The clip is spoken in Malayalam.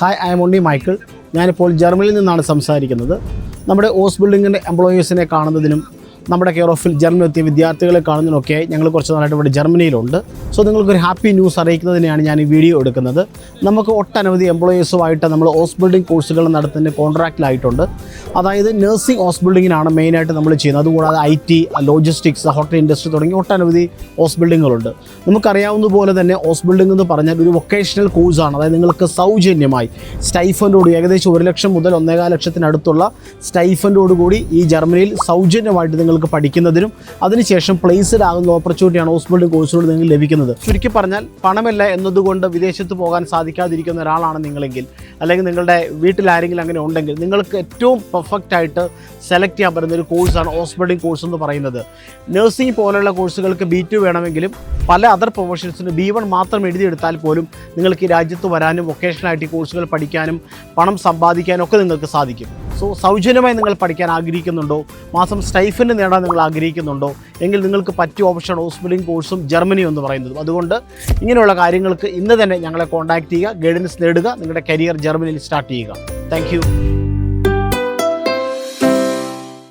Hi I M Unni Michael ഞാനിപ്പോൾ ജർമ്മനിയിൽ നിന്നാണ് സംസാരിക്കുന്നത്. നമ്മുടെ ഓസ് ബിൽഡിങ്ങിന്റെ എംപ്ലോയീസിനെ കാണുന്നതിനും നമ്മുടെ കെയർ ഓഫിൽ ജർമ്മനി എത്തിയ വിദ്യാർത്ഥികളെ കാണുന്നതിനൊക്കെ ഞങ്ങൾ കുറച്ച് നാളായിട്ട് ഇവിടെ ജർമ്മനിയിലുണ്ട്. സോ നിങ്ങൾക്കൊരു ഹാപ്പി ന്യൂസ് അറിയിക്കുന്നതിനെയാണ് ഞാൻ ഈ വീഡിയോ എടുക്കുന്നത്. നമുക്ക് ഒട്ടനവധി എംപ്ലോയീസുമായിട്ട് നമ്മൾ ഹോസ് ബിൽഡിംഗ് കോഴ്സുകൾ നടത്തുന്ന കോൺട്രാക്റ്റിലായിട്ടുണ്ട് അതായത് നഴ്സിംഗ് ഹോസ് ബിൽഡിങ്ങിനാണ് മെയിനായിട്ട് നമ്മൾ ചെയ്യുന്നത്. അതുകൂടാതെ I T logistics hotel industry തുടങ്ങി ഒട്ടനവധി ഹോസ് ബിൽഡിങ്ങുകളുണ്ട് നമുക്കറിയാവുന്ന പോലെ തന്നെ ഹോസ് ബിൽഡിംഗ് എന്ന് പറഞ്ഞാൽ ഒരു വൊക്കേഷണൽ കോഴ്സാണ് അതായത് നിങ്ങൾക്ക് സൗജന്യമായി സ്റ്റൈഫൻഡോട് ഏകദേശം ഒരു ലക്ഷം മുതൽ ഒന്നേകാൽ ലക്ഷത്തിനടുത്തുള്ള സ്റ്റൈഫൻഡോട് കൂടി ഈ ജർമ്മനിയിൽ സൗജന്യമായിട്ട് നിങ്ങൾക്ക് പഠിക്കുന്നതിനും അതിനുശേഷം പ്ലേസ്ഡ് ആകുന്ന ഓപ്പർച്യൂണിറ്റിയാണ് ഹോസ്പിറ്റൽ കോഴ്സുകൾ നിങ്ങൾക്ക് ലഭിക്കുന്നത്. ചുരുക്കി പറഞ്ഞാൽ പണമില്ല എന്നതുകൊണ്ട് വിദേശത്ത് പോകാൻ സാധിക്കാതിരിക്കുന്ന ഒരാളാണ് നിങ്ങളെങ്കിൽ അല്ലെങ്കിൽ നിങ്ങളുടെ വീട്ടിൽ ആരെങ്കിലും അങ്ങനെ ഉണ്ടെങ്കിൽ നിങ്ങൾക്ക് ഏറ്റവും പെർഫെക്റ്റ് ആയിട്ട് സെലക്ട് ചെയ്യാൻ പറ്റുന്ന ഒരു കോഴ്സാണ് ഹോസ്പിറ്റൽ കോഴ്സ് എന്ന് പറയുന്നത്. നഴ്സിംഗ് പോലെയുള്ള കോഴ്സുകൾക്ക് ബി വേണമെങ്കിലും പല അതർ പ്രൊഫഷൻസിന് ബി വൺ മാത്രം എഴുതിയെടുത്താൽ പോലും നിങ്ങൾക്ക് ഈ രാജ്യത്ത് വരാനും വൊക്കേഷണലായിട്ട് ഈ കോഴ്സുകൾ പഠിക്കാനും പണം സമ്പാദിക്കാനും ഒക്കെ നിങ്ങൾക്ക് സാധിക്കും. സോ സൗജന്യമായി നിങ്ങൾ പഠിക്കാൻ ആഗ്രഹിക്കുന്നുണ്ടോ? മാസം സ്റ്റൈഫിന് നേടാൻ നിങ്ങൾ ആഗ്രഹിക്കുന്നുണ്ടോ? എങ്കിൽ നിങ്ങൾക്ക് പറ്റിയ ഓപ്ഷൻ ഹോസ്പിറ്റലിംഗ് കോഴ്സും ജർമ്മനി എന്ന് പറയുന്നതും. അതുകൊണ്ട് ഇങ്ങനെയുള്ള കാര്യങ്ങൾക്ക് ഇന്ന് തന്നെ ഞങ്ങളെ കോൺടാക്റ്റ് ചെയ്യുക ഗൈഡൻസ് നേടുക നിങ്ങളുടെ കരിയർ ജർമ്മനിയിൽ സ്റ്റാർട്ട് ചെയ്യുക. താങ്ക്